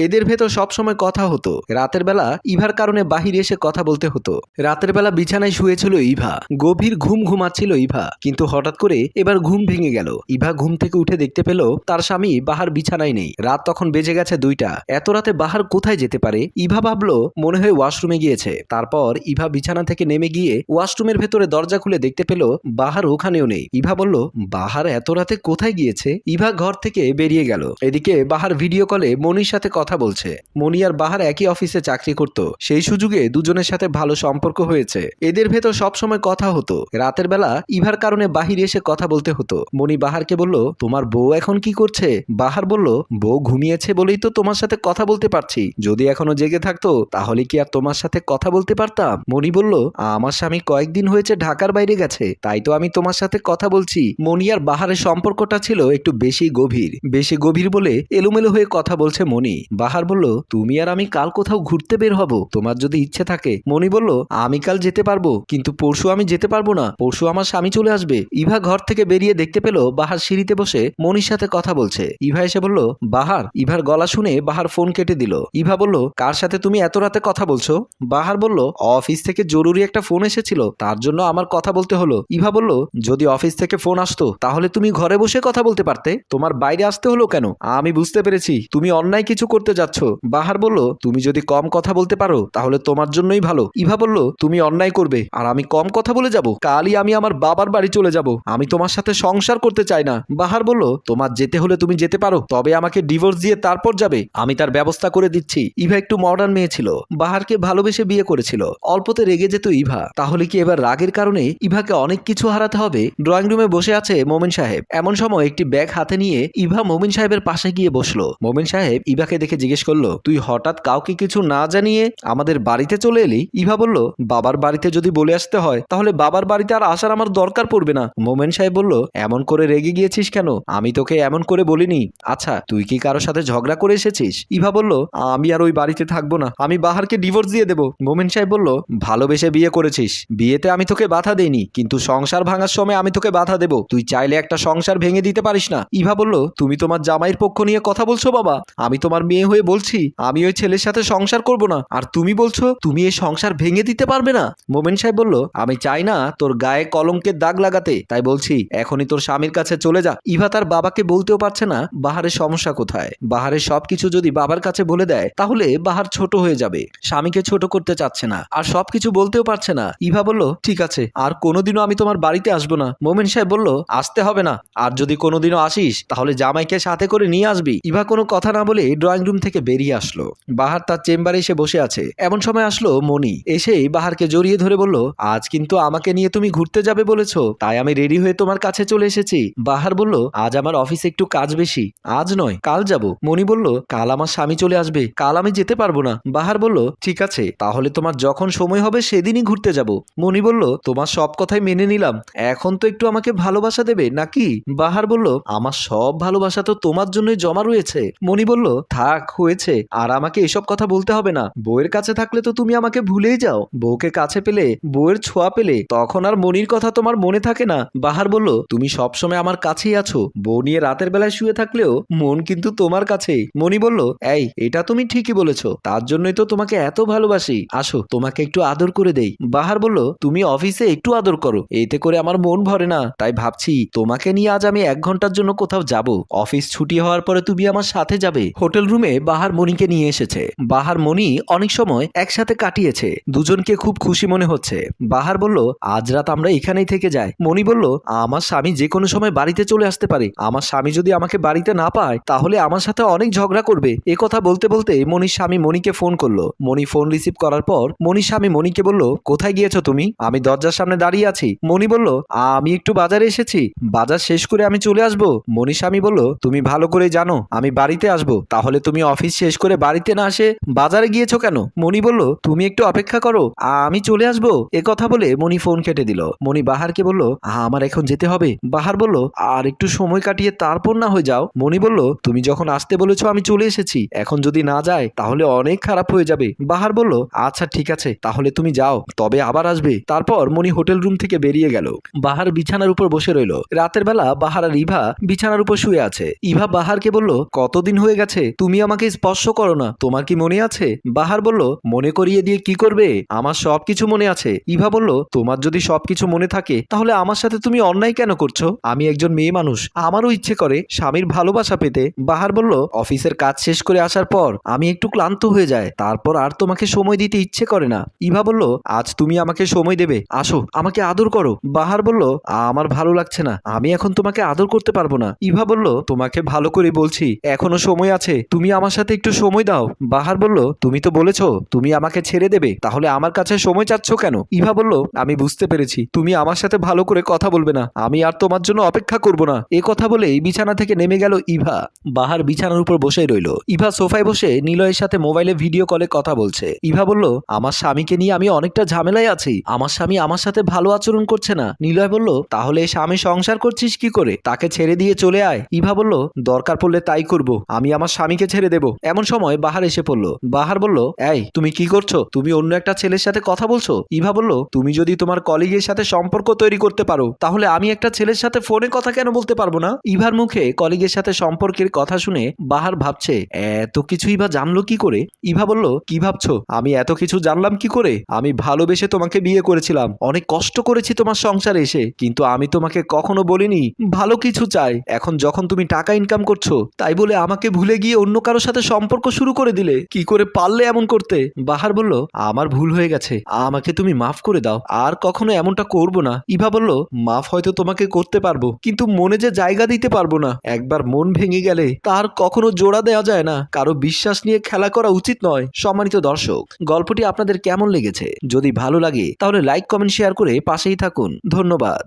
এদের ভেতর সবসময় কথা হতো। রাতের বেলা ইভার কারণে বাহিরে এসে কথা বলতে হতো। রাতের বেলা বিছানায় শুয়েছিল ইভা। গভীর ঘুম ঘুমাচ্ছিল ইভা। কিন্তু হঠাৎ করে এবার ঘুম ভেঙে গেল। ইভা ঘুম থেকে উঠে দেখতে পেল তার স্বামী বাহার বিছানায় নেই। রাত তখন বেজে গেছে দুইটা। এত রাতে বাহার কোথায় যেতে পারে? ইভা ভাবলো মনে হয় ওয়াশরুমে গিয়েছে। তারপর ইভা বিছানা থেকে নেমে গিয়ে ওয়াশরুমের ভেতরে দরজা খুলে দেখতে পেল বাহার ওখানেও নেই। ইভা বলল, বাহার এত রাতে কোথায় গিয়েছে? ইভা ঘর থেকে বেরিয়ে গেল। এদিকে বাহার ভিডিও কলে মনির সাথে কথা বলছে। মনি আর বাহার একই অফিসে চাকরি করত। সেই সুযোগে দুজনের সাথে ভালো সম্পর্ক হয়েছে। এদের ভেতর সবসময় কথা হতো। রাতের বেলা ইভার কারণে বাহিরে এসে কথা বলতে হতো। মনি বাহারকে বলল, তোমার বউ এখন কি করছে? বাহার বলল, বউ ঘুমিয়েছে বলেই তো তোমার সাথে কথা বলতে পারছি। যদি এখনও জেগে থাকতো, তাহলে কি আর তোমার সাথে কথা বলতে পারতাম? মনি বলল আমার স্বামী কয়েকদিন হয়েছে ঢাকার বাইরে গেছে। তাই তো আমি তোমার সাথে কথা বলছি। মনি আর বাহারের সম্পর্কটা ছিল একটু বেশি গভীর। বেশি গভীর বলে এলোমেলো হয়ে কথা বলছে মনি বাহার বলল, তুমি আর আমি কাল কোথাও ঘুরতে বের হব। তোমার যদি ইচ্ছে থাকে। মনি বলল, আমি কাল যেতে পারব, কিন্তু পরশু আমি যেতে পারব না। পরশু আমার স্বামী চলে আসবে। ইভা ঘর থেকে বেরিয়ে দেখতে পেল বাহার সিঁড়িতে বসে মনির সাথে কথা বলছে। ইভা এসে বলল, বাহার। ইভার গলা শুনে বাহার ফোন কেটে দিল। ইভা বলল, কার সাথে তুমি এত রাতে কথা বলছো? বাহার বলল, অফিস থেকে জরুরি একটা ফোন এসেছিল, তার জন্য আমার কথা বলতে হলো। ইভা বলল, যদি অফিস থেকে ফোন আসতো, তাহলে তুমি ঘরে বসে কথা বলতে পারতে। তোমার বাইরে আসতে হলো কেন? আমি বুঝতে পেরেছি, তুমি অন্যায় কিছু করতে যাচ্ছ? বাহার বলল, তুমি যদি কম কথা বলতে পারো, তাহলে তোমার জন্যই ভালো। ইভা বলল, তুমি অন্যায় করবে, আর আমি কম কথা বলে যাব। কালই আমি আমার বাবার বাড়ি চলে যাব। আমি তোমার সাথে সংসার করতে চাই না। বাহার বলল, তোমার যেতে হলে তুমি যেতে পারো, তবে আমাকে ডিভোর্স দিয়ে তারপর যাবে। আমি তার ব্যবস্থা করে দিচ্ছি। ইভা একটু মডার্ন মেয়ে ছিল। বাহারকে ভালোবেসে বিয়ে করেছিল। অল্পতে রেগে যেত ইভা। তাহলে কি এবার রাগের কারণে ইভাকে অনেক কিছু হারাতে হবে? ড্রয়িং রুমে বসে আছে মোমিন সাহেব। এমন সময় একটি ব্যাগ হাতে নিয়ে ইভা মোমিন সাহেবের পাশে গিয়ে বসল। মোমিন সাহেব ইভাকে দেখে জিজ্ঞেস করল, তুই হঠাৎ কাউকে কিছু না জানিয়ে আমাদের বাড়িতে চলে এলি? ইভা বলল, বাবার বাড়িতে যদি বলে আসতে হয়, তাহলে বাবার বাড়িতে আর আসার আমার দরকার পড়বে না। মোমেন সাহেব বলল, এমন করে রেগে গিয়েছিস কেন? আমি তোকে এমন করে বলিনি। আচ্ছা তুই কি কারোর সাথে ঝগড়া করে এসেছিস? ইভা বলল, আমি আর ওই বাড়িতে থাকব না। আমি বাহারকে ডিভোর্স দিয়ে দেবো। মোমেন সাহেব বলল, ভালোবেসে বিয়ে করেছিস। বিয়েতে আমি তোকে বাধা দেইনি, কিন্তু সংসার ভাঙার সময় আমি তোকে বাধা দেবো। তুই চাইলে একটা সংসার ভেঙে দিতে পারিস না। ইভা বলল, তুমি তোমার জামাইয়ের পক্ষ নিয়ে কথা বলছো বাবা। আমি তোমার মেয়ে হয়ে বলছি, আমি ওই ছেলের সাথে সংসার করব না। আর তুমি বলছো, তুমি এই সংসার ভেঙে দিতে পারবে না। মোমেন সাহেব বলল, আমি চাই না তোর গায়ে কলঙ্কের দাগ লাগাতে। তাই বলছি, এখনই তোর স্বামীর কাছে চলে যা। ইভা তার বাবাকে বলতেও পারছে না, বাহারের সমস্যা কোথায়? বাহারের সবকিছু যদি বাবার কাছে বলে দেয়, তাহলে বাহার ছোট হয়ে যাবে। স্বামীকে ছোট করতে চাচ্ছে না, আর সবকিছু বলতেও পারছে না। ইভা বলল, ঠিক আছে, আর কোনোদিনও আমি তোমার বাড়িতে আসব না। মোমেন সাহেব বলল, আসতে হবে না। আর যদি কোনোদিনও আসিস, তাহলে জামাইকে সাথে করে নিয়ে আসবি। ইভা কোনো কথা না বলে ড্রয়িং রুম থেকে বেরিয়ে আসলো। বাহার তার চেম্বারে এসে বসে আছে। এমন সময় আসলো মনি এসেই বাহারকে জড়িয়ে ধরে বলল, আজ কিন্তু আমাকে নিয়ে তুমি ঘুরতে যাবে বলেছ, তাই আমি রেডি হয়ে তোমার কাছে চলে এসেছি। বাহার বলল, আজ আমার অফিসে একটু কাজ বেশি। আজ নয়, কাল যাব। মনি বলল, কাল আমার স্বামী চলে আসবে। কাল আমি যেতে পারব না। বাহার বলল, ঠিক আছে, তাহলে তোমার যখন সময় হবে সেদিনই ঘুরতে যাব। মনি বলল, তোমার সব কথাই মেনে নিলাম। এখন তো একটু আমাকে ভালোবাসা দেবে, নাকি? বাহার বলল, আমার সব ভালোবাসা তো তোমার জন্যই জমা রয়েছে। মনি বলল, থাক হয়েছে। আর আমাকে এসব কথা বলতে হবে না। বউয়ের কাছে থাকলে তো তুমি আমাকে ভুলেই যাও। বউকে কাছে পেলে, বউয়ের ছোঁয়া পেলে, তখন আর মনির কথা তোমার মনে থাকে না। বাহার বলল, তুমি সবসময় আমার কাছেই আছো। বউ নিয়ে রাতের বেলায় শুয়ে থাকলেও মন কিন্তু তোমার কাছেই। মনি বলল, এই, এটা তুমি ঠিকই বলেছ। তার জন্যই তো তোমাকে এত ভালোবাসি। আসো, তোমাকে একটু আদর করে দেই। বাহার বলল, তুমি অফিসে একটু আদর করো। এতে করে আমার মন ভরে না। তাই ভাবছি, তোমাকে নিয়ে আজ আমি এক ঘণ্টার জন্য কোথাও যাব। অফিস ছুটি হওয়ার পরে তুমি আমার সাথে যাবে। হোটেল রুমে বাহার মনিকে নিয়ে এসেছে। বাহার মনি অনেক সময় একসাথে কাটিয়েছে। দুজনকে খুব খুশি মনে হচ্ছে। বাহার বলল, আজ রাত আমরা এখানেই থেকে যাই। মনি বলল, আমার স্বামী যে কোনো সময় বাড়িতে চলে আসতে পারে। আমার স্বামী যদি আমাকে বাড়িতে না পায়, তাহলে আমার সাথে অনেক ঝগড়া করবে। এ কথা বলতে বলতে মনির স্বামী মনিকে ফোন করল। মনি ফোন রিসিভ করার পর মনির স্বামী মনিকে বলল, কোথায় গিয়েছো তুমি? আমি দরজার সামনে দাঁড়িয়ে আছি। মনি বলল, আমি একটু বাজারে এসেছি। বাজার শেষ করে আমি চলে আসব। মনি স্বামী বলল, তুমি ভালো করে জানো, আমি বাড়িতে আসব। তাহলে তুমি অফিস শেষ করে বাড়িতে না আসে বাজারে গিয়েছো কেন? মনি বলল, তুমি একটু অপেক্ষা করো, আমি চলে আসব। এ কথা বলে মনি ফোন কেটে দিল। মনি বাহারকে বলল, আমার এখন যেতে হবে। বাহার বলল, আর একটু সময় কাটিয়ে তারপর না হয়ে যাও। মনি বলল, তুমি যখন আসতে বলেছ আমি চলে এসেছি। এখন যদি না যায়, তাহলে অনেক খারাপ হয়ে যাবে। বাহার বলল আচ্ছা ঠিক আছে, তাহলে তুমি যাও, তবে আবার আসবে। তারপর মনি হোটেল রুম থেকে বেরিয়ে গেল। বাহার বিছানার উপর বসে রইল। রাতের বেলা বাহার আর ইভা বিছানার উপর শুয়ে আছে। ইভা বাহারকে বলল, কতদিন হয়ে গেছে? তুমি আমাকে স্পর্শ করো না। তোমার কি মনে আছে? বাহার বলল, মনে করিয়ে দিয়ে কি করবে? আমার সবকিছু মনে আছে। ইভা বলল, তোমার যদি সবকিছু মনে থাকে, তাহলে আমার সাথে তুমি অন্যায় কেন করছ? আমি একজন মেয়ে মানুষ, আমারও ইচ্ছে করে স্বামীর ভালোবাসা পেতে। বাহার বলল, অফিসের কাজ শেষ করে আসার পর আমি একটু ক্লান্ত হয়ে যায় তারপর আর তোমাকে সময় দিতে ইচ্ছে করে না। ইভা বলল, আজ তুমি আমাকে সময় দেবে, আসো, আমাকে আদর করো। বাহার বলল, আমার ভালো লাগছে না, আমি এখন তোমাকে আদর করতে পারব না। ইভা বলল, তোমাকে ভালো করে বলছি, এখনও সময় আছে, তুমি আমার সাথে একটু সময় দাও। বাহার বলল, তুমি তো বলেছ, তুমি আমাকে ছেড়ে দেবে। তাহলে আমার কাছে সময় চাচ্ছ কেন? ইভা বলল, আমি বুঝতে পেরেছি। তুমি আমার সাথে ভালো করে কথা বলবে না। আমি আর তোমার জন্য অপেক্ষা করব না। এ কথা বলেই বিছানা থেকে নেমে গেল ইভা। বাহার বিছানার উপর বসেই রইল। ইভা সোফায় বসে নিলয়ের সাথে মোবাইলে ভিডিও কলে কথা বলছে। ইভা বলল, আমার স্বামীকে নিয়ে আমি অনেকটা ঝামেলায় আছি। আমার স্বামী আমার সাথে ভালো আচরণ করছে না। নিলয় বলল, তাহলে স্বামী সংসার করছিস কি করে? তাকে ছেড়ে দিয়ে চলে আয়। ইভা বলল, দরকার পড়লে তাই করব। আমি আমার স্বামীকে ছেড়ে দেব। এমন সময় বাহার এসে পড়ল। বাহার বলল, এই, তুমি কি করছ? তুমি অন্য একটা ছেলের সাথে কথা বলছো? ইভা বলল, তুমি যদি তোমার কলিগের সাথে সম্পর্ক তৈরি করতে পারো, তাহলে আমি একটা ছেলের সাথে ফোনে কথা কেন বলতে পারব না? ইভার মুখে কলিগের সাথে সম্পর্কের কথা শুনে বাহার ভাবছে, এত কিছু ইভা জানলো কি করে? ইভা বলল, কি ভাবছ? আমি এত কিছু জানলাম কি করে? আমি ভালোবেসে তোমাকে বিয়ে করেছিলাম। অনেক কষ্ট করেছি তোমার সংসারে এসে, কিন্তু আমি তোমাকে কখনো বলিনি, ভালো কিছু চাই। এখন যখন তুমি টাকা ইনকাম করছ, তাই বলে আমাকে ভুলে গিয়ে অন্য কারোর সাথে সম্পর্ক শুরু করে দিলে, কি করে পারলে এমন করতে? বাহার বলল, আমার ভুল হয়ে গেছে। আমাকে তুমি মাফ করে দাও। আর কখনো এমনটা করব না। ইভা বলল, মাফ হয়তো তোমাকে করতে পারব, কিন্তু মনে যে জায়গা দিতে পারব না। একবার মন ভেঙে গেলে তার কখনো জোড়া দেওয়া যায় না। কারও বিশ্বাস নিয়ে খেলা করা উচিত নয়। সম্মানিত দর্শক, গল্পটি আপনাদের কেমন লেগেছে? যদি ভালো লাগে, তাহলে লাইক, কমেন্ট, শেয়ার করে পাশেই থাকুন। ধন্যবাদ।